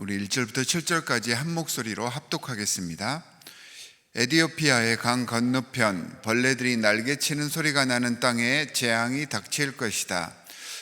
우리 1절부터 7절까지 한 목소리로 합독하겠습니다. 에디오피아의 강 건너편 벌레들이 날개치는 소리가 나는 땅에 재앙이 닥칠 것이다.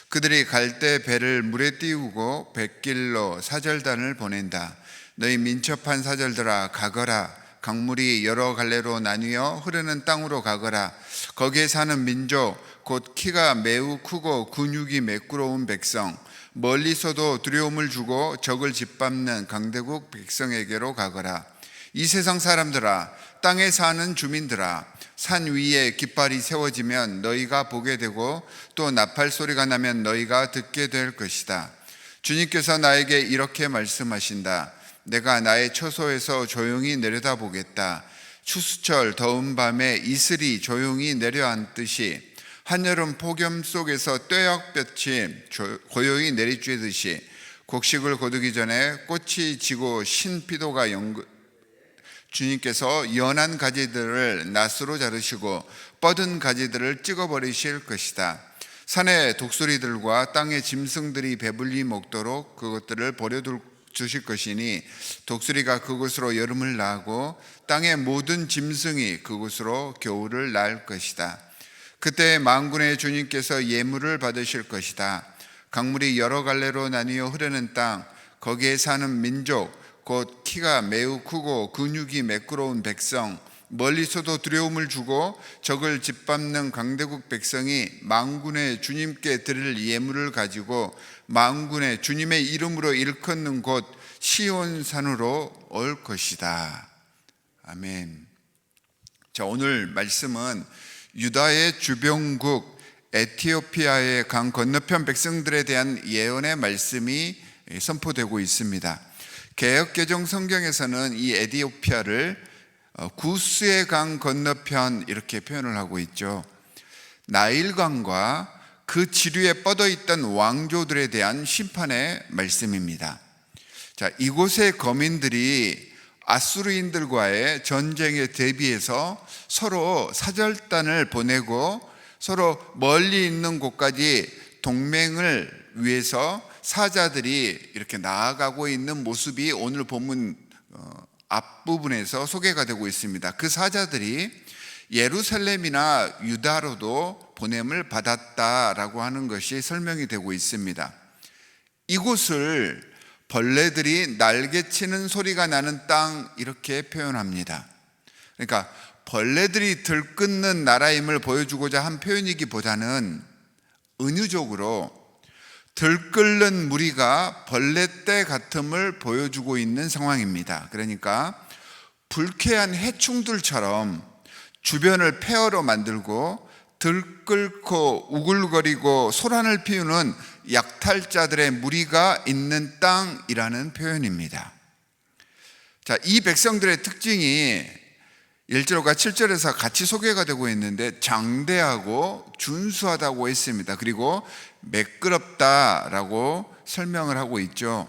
그들이 갈대 배를 물에 띄우고 백길로 사절단을 보낸다. 너희 민첩한 사절들아 가거라. 강물이 여러 갈래로 나뉘어 흐르는 땅으로 가거라. 거기에 사는 민족 곧 키가 매우 크고 근육이 매끄러운 백성 멀리서도 두려움을 주고 적을 짓밟는 강대국 백성에게로 가거라. 이 세상 사람들아 땅에 사는 주민들아 산 위에 깃발이 세워지면 너희가 보게 되고 또 나팔 소리가 나면 너희가 듣게 될 것이다. 주님께서 나에게 이렇게 말씀하신다. 내가 나의 처소에서 조용히 내려다보겠다. 추수철 더운 밤에 이슬이 조용히 내려앉듯이 한여름 폭염 속에서 떼약볕이 고요히 내리쬐듯이 곡식을 거두기 전에 꽃이 지고 신 피도가 연그 주님께서 연한 가지들을 낫으로 자르시고 뻗은 가지들을 찍어버리실 것이다. 산의 독수리들과 땅의 짐승들이 배불리 먹도록 그것들을 버려둘 주실 것이니 독수리가 그곳으로 여름을 나고 땅의 모든 짐승이 그곳으로 겨울을 날 것이다. 그때 만군의 주님께서 예물을 받으실 것이다. 강물이 여러 갈래로 나뉘어 흐르는 땅 거기에 사는 민족 곧 키가 매우 크고 근육이 매끄러운 백성 멀리서도 두려움을 주고 적을 짓밟는 강대국 백성이 망군의 주님께 드릴 예물을 가지고 망군의 주님의 이름으로 일컫는 곳 시온산으로 올 것이다. 아멘. 자, 오늘 말씀은 유다의 주병국 에티오피아의 강 건너편 백성들에 대한 예언의 말씀이 선포되고 있습니다. 개혁 개정 성경에서는 이 에티오피아를 어, 구스의 강 건너편 이렇게 표현을 하고 있죠. 나일강과 그 지류에 뻗어 있던 왕조들에 대한 심판의 말씀입니다. 자, 이곳의 거민들이 아수르인들과의 전쟁에 대비해서 서로 사절단을 보내고 서로 멀리 있는 곳까지 동맹을 위해서 사자들이 이렇게 나아가고 있는 모습이 오늘 본문 어, 앞부분에서 소개가 되고 있습니다. 그 사자들이 예루살렘이나 유다로도 보냄을 받았다라고 하는 것이 설명이 되고 있습니다. 이곳을 벌레들이 날개치는 소리가 나는 땅 이렇게 표현합니다. 그러니까 벌레들이 들끓는 나라임을 보여주고자 한 표현이기보다는 은유적으로 들끓는 무리가 벌레떼 같음을 보여주고 있는 상황입니다. 그러니까 불쾌한 해충들처럼 주변을 폐허로 만들고 들끓고 우글거리고 소란을 피우는 약탈자들의 무리가 있는 땅이라는 표현입니다. 자, 이 백성들의 특징이 1절과 7절에서 같이 소개가 되고 있는데 장대하고 준수하다고 했습니다. 그리고 매끄럽다라고 설명을 하고 있죠.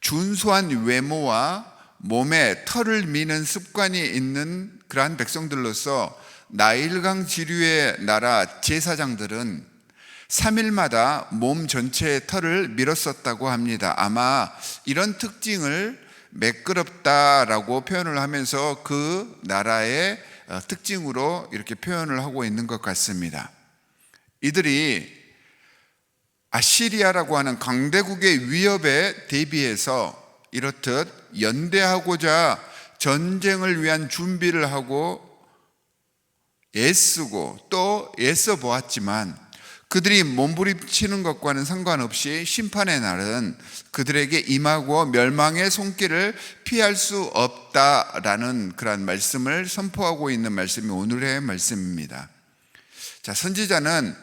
준수한 외모와 몸에 털을 미는 습관이 있는 그러한 백성들로서 나일강 지류의 나라 제사장들은 3일마다 몸 전체의 털을 밀었었다고 합니다. 아마 이런 특징을 매끄럽다라고 표현을 하면서 그 나라의 어, 특징으로 이렇게 표현을 하고 있는 것 같습니다. 이들이 아시리아라고 하는 강대국의 위협에 대비해서 이렇듯 연대하고자 전쟁을 위한 준비를 하고 애쓰고 또 애써 보았지만 그들이 몸부림치는 것과는 상관없이 심판의 날은 그들에게 임하고 멸망의 손길을 피할 수 없다라는 그러한 말씀을 선포하고 있는 말씀이 오늘의 말씀입니다. 자, 선지자는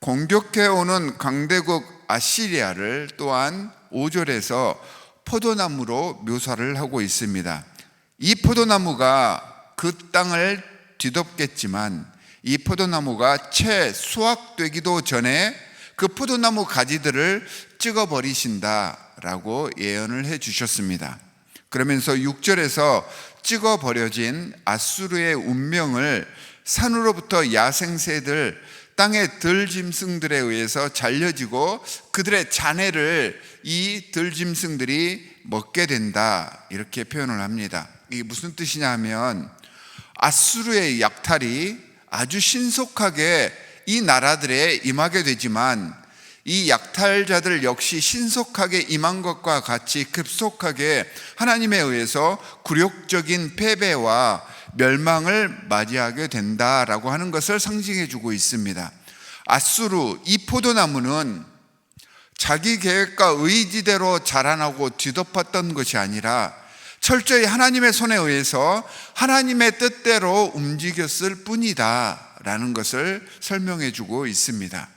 공격해 오는 강대국 아시리아를 또한 5절에서 포도나무로 묘사를 하고 있습니다. 이 포도나무가 그 땅을 뒤덮겠지만 이 포도나무가 채 수확되기도 전에 그 포도나무 가지들을 찍어 버리신다라고 예언을 해 주셨습니다. 그러면서 6절에서 찍어 버려진 아수르의 운명을 산으로부터 야생새들 땅의 들짐승들에 의해서 잘려지고 그들의 자네를 이 들짐승들이 먹게 된다 이렇게 표현을 합니다. 이게 무슨 뜻이냐 하면 아수르의 약탈이 아주 신속하게 이 나라들에 임하게 되지만 이 약탈자들 역시 신속하게 임한 것과 같이 급속하게 하나님에 의해서 굴욕적인 패배와 멸망을 맞이하게 된다라고 하는 것을 상징해 주고 있습니다. 아수르 이 포도나무는 자기 계획과 의지대로 자라나고 뒤덮었던 것이 아니라 철저히 하나님의 손에 의해서 하나님의 뜻대로 움직였을 뿐이다 라는 것을 설명해 주고 있습니다.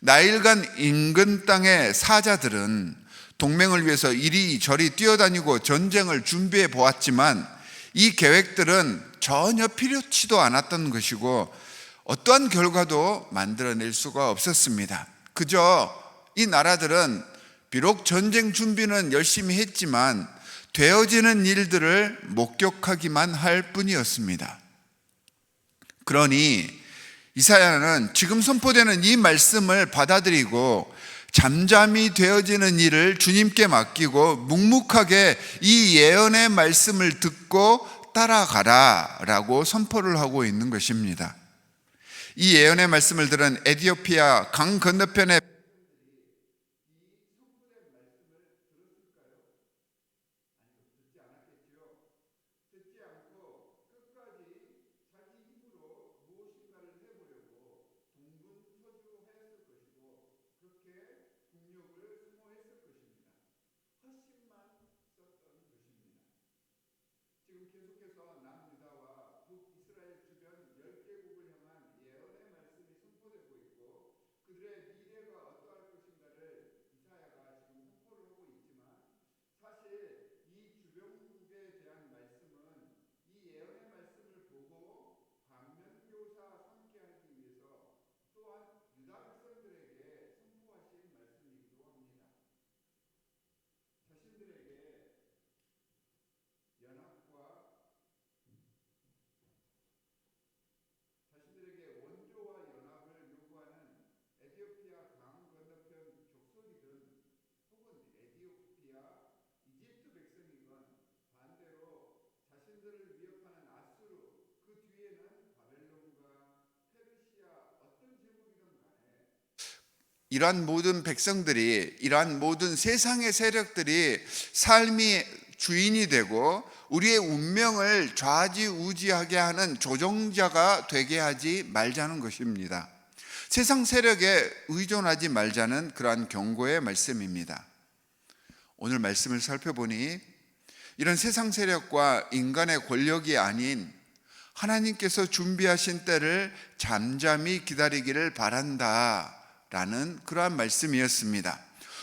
나일간 인근 땅의 사자들은 동맹을 위해서 이리저리 뛰어다니고 전쟁을 준비해 보았지만 이 계획들은 전혀 필요치도 않았던 것이고 어떠한 결과도 만들어낼 수가 없었습니다. 그저 이 나라들은 비록 전쟁 준비는 열심히 했지만 되어지는 일들을 목격하기만 할 뿐이었습니다. 그러니 이사야는 지금 선포되는 이 말씀을 받아들이고 잠잠히 되어지는 일을 주님께 맡기고 묵묵하게 이 예언의 말씀을 듣고 따라가라 라고 선포를 하고 있는 것입니다. 이 예언의 말씀을 들은 에디오피아 강 건너편의 이러한 모든 백성들이 이러한 모든 세상의 세력들이 삶이 주인이 되고 우리의 운명을 좌지우지하게 하는 조종자가 되게 하지 말자는 것입니다. 세상 세력에 의존하지 말자는 그러한 경고의 말씀입니다. 오늘 말씀을 살펴보니 이런 세상 세력과 인간의 권력이 아닌 하나님께서 준비하신 때를 잠잠히 기다리기를 바란다. 라는 그러한 말씀이었습니다.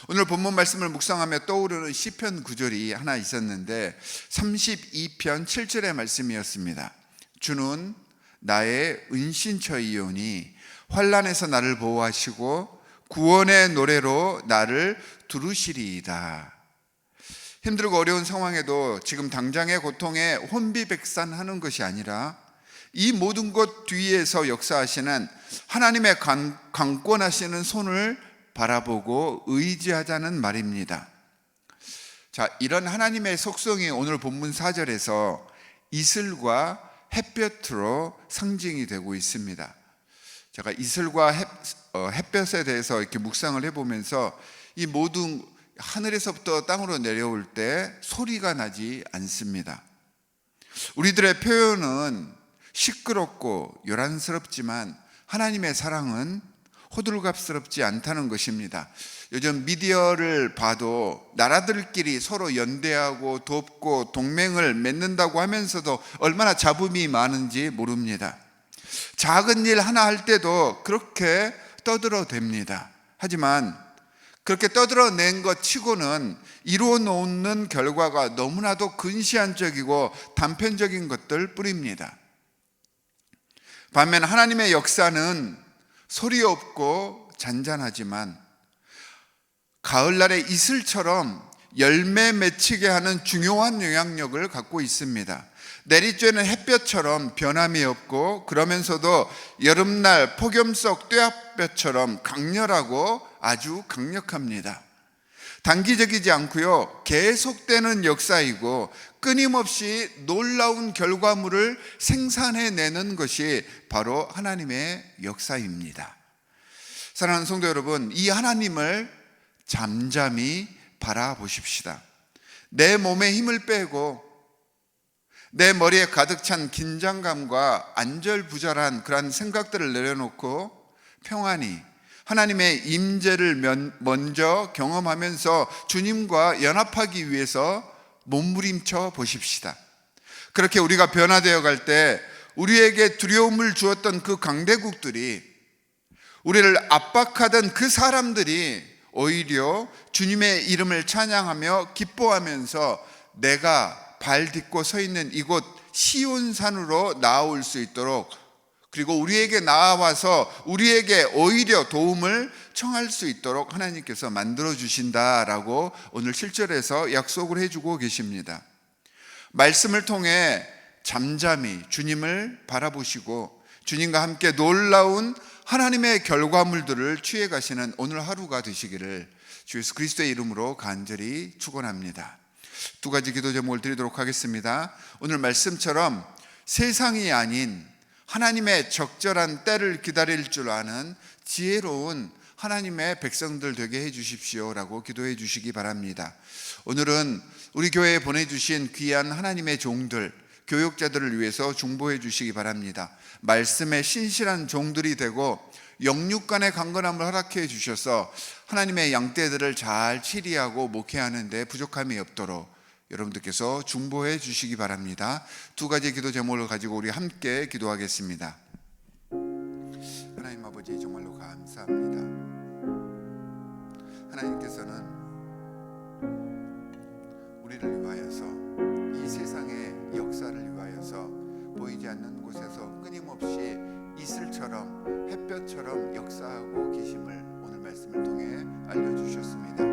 오늘 본문 말씀을 묵상하며 떠오르는 시편 구절이 하나 있었는데 32편 7절의 말씀이었습니다. 주는 나의 은신처이오니 환란에서 나를 보호하시고 구원의 노래로 나를 두루시리이다. 힘들고 어려운 상황에도 지금 당장의 고통에 혼비백산하는 것이 아니라 이 모든 것 뒤에서 역사하시는 하나님의 강, 강권하시는 손을 바라보고 의지하자는 말입니다. 자, 이런 하나님의 속성이 오늘 본문 4절에서 이슬과 햇볕으로 상징이 되고 있습니다. 제가 이슬과 햇, 어, 햇볕에 대해서 이렇게 묵상을 해보면서 이 모든 하늘에서부터 땅으로 내려올 때 소리가 나지 않습니다. 우리들의 표현은 시끄럽고 요란스럽지만 하나님의 사랑은 호들갑스럽지 않다는 것입니다. 요즘 미디어를 봐도 나라들끼리 서로 연대하고 돕고 동맹을 맺는다고 하면서도 얼마나 잡음이 많은지 모릅니다. 작은 일 하나 할 때도 그렇게 떠들어댑니다. 하지만 그렇게 떠들어낸 것 치고는 이루어 놓는 결과가 너무나도 근시안적이고 단편적인 것들 뿐입니다. 반면 하나님의 역사는 소리 없고 잔잔하지만 가을날의 이슬처럼 열매 맺히게 하는 중요한 영향력을 갖고 있습니다. 내리쬐는 햇볕처럼 변함이 없고 그러면서도 여름날 폭염 속 뙤약볕처럼 강렬하고 아주 강력합니다. 단기적이지 않고요. 계속되는 역사이고 끊임없이 놀라운 결과물을 생산해내는 것이 바로 하나님의 역사입니다. 사랑하는 성도 여러분, 이 하나님을 잠잠히 바라보십시다. 내 몸에 힘을 빼고 내 머리에 가득 찬 긴장감과 안절부절한 그러한 생각들을 내려놓고 평안히 하나님의 임재를 먼저 경험하면서 주님과 연합하기 위해서 몸부림쳐 보십시다. 그렇게 우리가 변화되어 갈 때 우리에게 두려움을 주었던 그 강대국들이 우리를 압박하던 그 사람들이 오히려 주님의 이름을 찬양하며 기뻐하면서 내가 발 딛고 서 있는 이곳 시온산으로 나아올 수 있도록 그리고 우리에게 나와서 우리에게 오히려 도움을 청할 수 있도록 하나님께서 만들어 주신다라고 오늘 7절에서 약속을 해주고 계십니다. 말씀을 통해 잠잠히 주님을 바라보시고 주님과 함께 놀라운 하나님의 결과물들을 취해 가시는 오늘 하루가 되시기를 주 예수 그리스도의 이름으로 간절히 축원합니다. 두 가지 기도 제목을 드리도록 하겠습니다. 오늘 말씀처럼 세상이 아닌 하나님의 적절한 때를 기다릴 줄 아는 지혜로운 하나님의 백성들 되게 해 주십시오라고 기도해 주시기 바랍니다. 오늘은 우리 교회에 보내주신 귀한 하나님의 종들, 교육자들을 위해서 중보해 주시기 바랍니다. 말씀의 신실한 종들이 되고 영육간의 강건함을 허락해 주셔서 하나님의 양떼들을 잘 치리하고 목회하는데 부족함이 없도록 여러분들께서 중보해 주시기 바랍니다. 두 가지 기도 제목을 가지고 우리 함께 기도하겠습니다. 하나님 아버지 정말로 감사합니다. 하나님께서는 우리를 위하여서 이 세상의 역사를 위하여서 보이지 않는 곳에서 끊임없이 이슬처럼 햇볕처럼 역사하고 계심을 오늘 말씀을 통해 알려주셨습니다.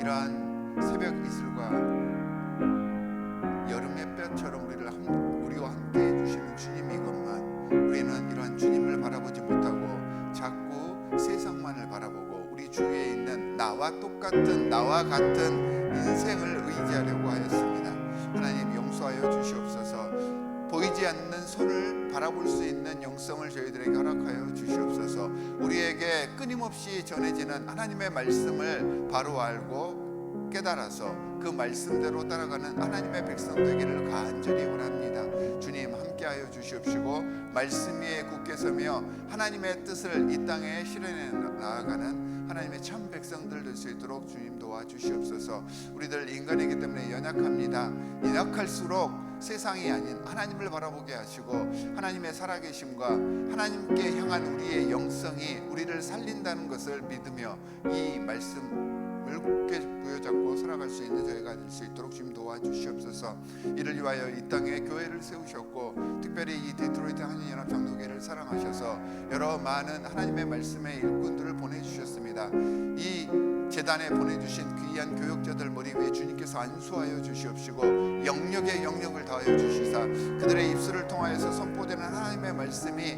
이러한 새벽 이슬과 여름 햇볕처럼 우리를 함, 우리와 함께 해주시는 주님이건만 우리는 이러한 주님을 바라보지 못하고 자꾸 세상만을 바라보고 우리 주위에 있는 나와 똑같은 나와 같은 인생을 의지하려고 하였습니다. 하나님 용서하여 주시옵소서. 보이지 않는 손을 바라볼 수 있는 영성을 저희들에게 허락하여 주시옵소서. 우리에게 끊임없이 전해지는 하나님의 말씀을 바로 알고 깨달아서 그 말씀대로 따라가는 하나님의 백성 되기를 간절히 원합니다. 주님 함께하여 주시옵시고 말씀 위에 굳게 서며 하나님의 뜻을 이 땅에 실현해 나아가는 하나님의 참 백성들 될 수 있도록 주님 도와주시옵소서. 우리들 인간이기 때문에 연약합니다. 연약할수록 세상이 아닌 하나님을 바라보게 하시고 하나님의 살아계심과 하나님께 향한 우리의 영성이 우리를 살린다는 것을 믿으며 이 말씀 을 굳게 부여잡고 살아갈 수 있는 저희가 될 수 있도록 주님 도와주시옵소서. 이를 위하여 이 땅에 교회를 세우셨고 특별히 이 디트로이트 한인연합 장로교회를 사랑하셔서 여러 많은 하나님의 말씀의 일꾼들을 보내주셨습니다. 이 재단에 보내주신 귀한 교역자들 머리 위에 주님께서 안수하여 주시옵시고 영역의 영역을 더하여 주시사 그들의 입술을 통하여서 선포되는 하나님의 말씀이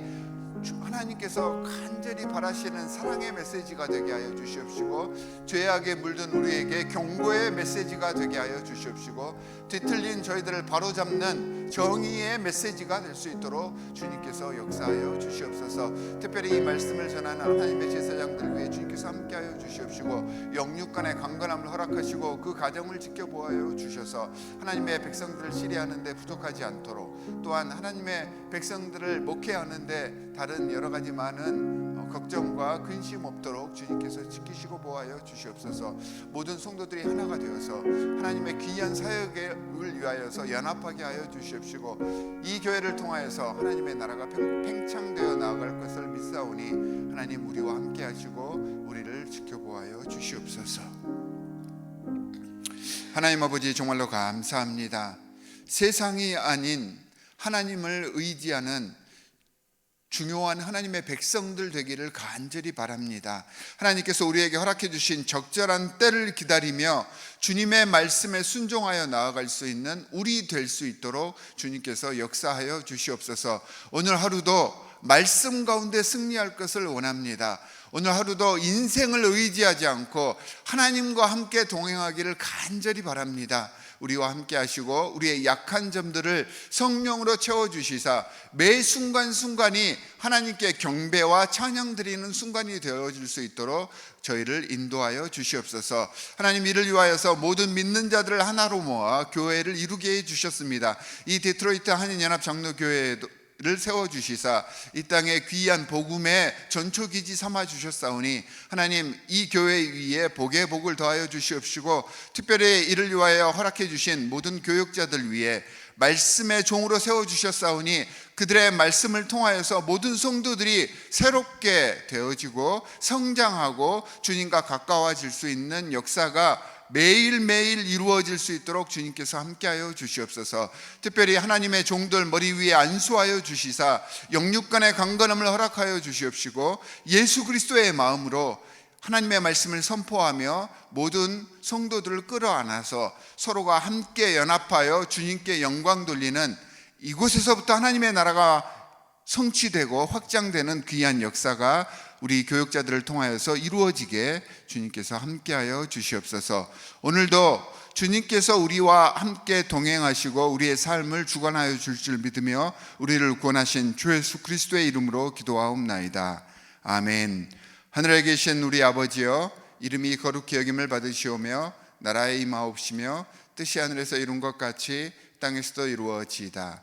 하나님께서 간절히 바라시는 사랑의 메시지가 되게 하여 주시옵시고 죄악에 물든 우리에게 경고의 메시지가 되게 하여 주시옵시고 뒤틀린 저희들을 바로잡는 정의의 메시지가 될 수 있도록 주님께서 역사하여 주시옵소서. 특별히 이 말씀을 전하는 하나님의 제사장들 위해 주님께서 함께하여 주시옵시고 영육간의 강건함을 허락하시고 그 가정을 지켜보아여 주셔서 하나님의 백성들을 치리하는데 부족하지 않도록 또한 하나님의 백성들을 목회하는데 다른 여러 가지 많은 어, 걱정과 근심 없도록 주님께서 지키시고 보하여 주시옵소서. 모든 성도들이 하나가 되어서 하나님의 귀한 사역을 위하여서 연합하게 하여 주시옵시고 이 교회를 통하여서 하나님의 나라가 팽창되어 나아갈 것을 믿사오니 하나님 우리와 함께 하시고 우리를 지켜보아여 주시옵소서. 하나님 아버지 정말로 감사합니다. 세상이 아닌 하나님을 의지하는 중요한 하나님의 백성들 되기를 간절히 바랍니다. 하나님께서 우리에게 허락해 주신 적절한 때를 기다리며 주님의 말씀에 순종하여 나아갈 수 있는 우리 될 수 있도록 주님께서 역사하여 주시옵소서. 오늘 하루도 말씀 가운데 승리할 것을 원합니다. 오늘 하루도 인생을 의지하지 않고 하나님과 함께 동행하기를 간절히 바랍니다. 우리와 함께 하시고 우리의 약한 점들을 성령으로 채워 주시사 매 순간순간이 하나님께 경배와 찬양 드리는 순간이 되어질 수 있도록 저희를 인도하여 주시옵소서. 하나님 이를 위하여서 모든 믿는 자들을 하나로 모아 교회를 이루게 해 주셨습니다. 이 디트로이트 한인연합 장로교회도 를 세워 주시사 이 땅에 귀한 복음의 전초 기지 삼아 주셨사오니 하나님 이 교회 위에 복의 복을 더하여 주시옵시고 특별히 이를 위하여 허락해 주신 모든 교육자들 위해 말씀의 종으로 세워 주셨사오니 그들의 말씀을 통하여서 모든 성도들이 새롭게 되어지고 성장하고 주님과 가까워질 수 있는 역사가 매일매일 이루어질 수 있도록 주님께서 함께하여 주시옵소서. 특별히 하나님의 종들 머리 위에 안수하여 주시사 영육간의 강건함을 허락하여 주시옵시고 예수 그리스도의 마음으로 하나님의 말씀을 선포하며 모든 성도들을 끌어안아서 서로가 함께 연합하여 주님께 영광 돌리는 이곳에서부터 하나님의 나라가 성취되고 확장되는 귀한 역사가 우리 교육자들을 통하여서 이루어지게 주님께서 함께하여 주시옵소서. 오늘도 주님께서 우리와 함께 동행하시고 우리의 삶을 주관하여 줄 줄 믿으며 우리를 구원하신 주 예수 그리스도의 이름으로 기도하옵나이다. 아멘. 하늘에 계신 우리 아버지여 이름이 거룩히 여김을 받으시오며 나라의 임하옵시며 뜻이 하늘에서 이룬 것 같이 땅에서도 이루어지이다.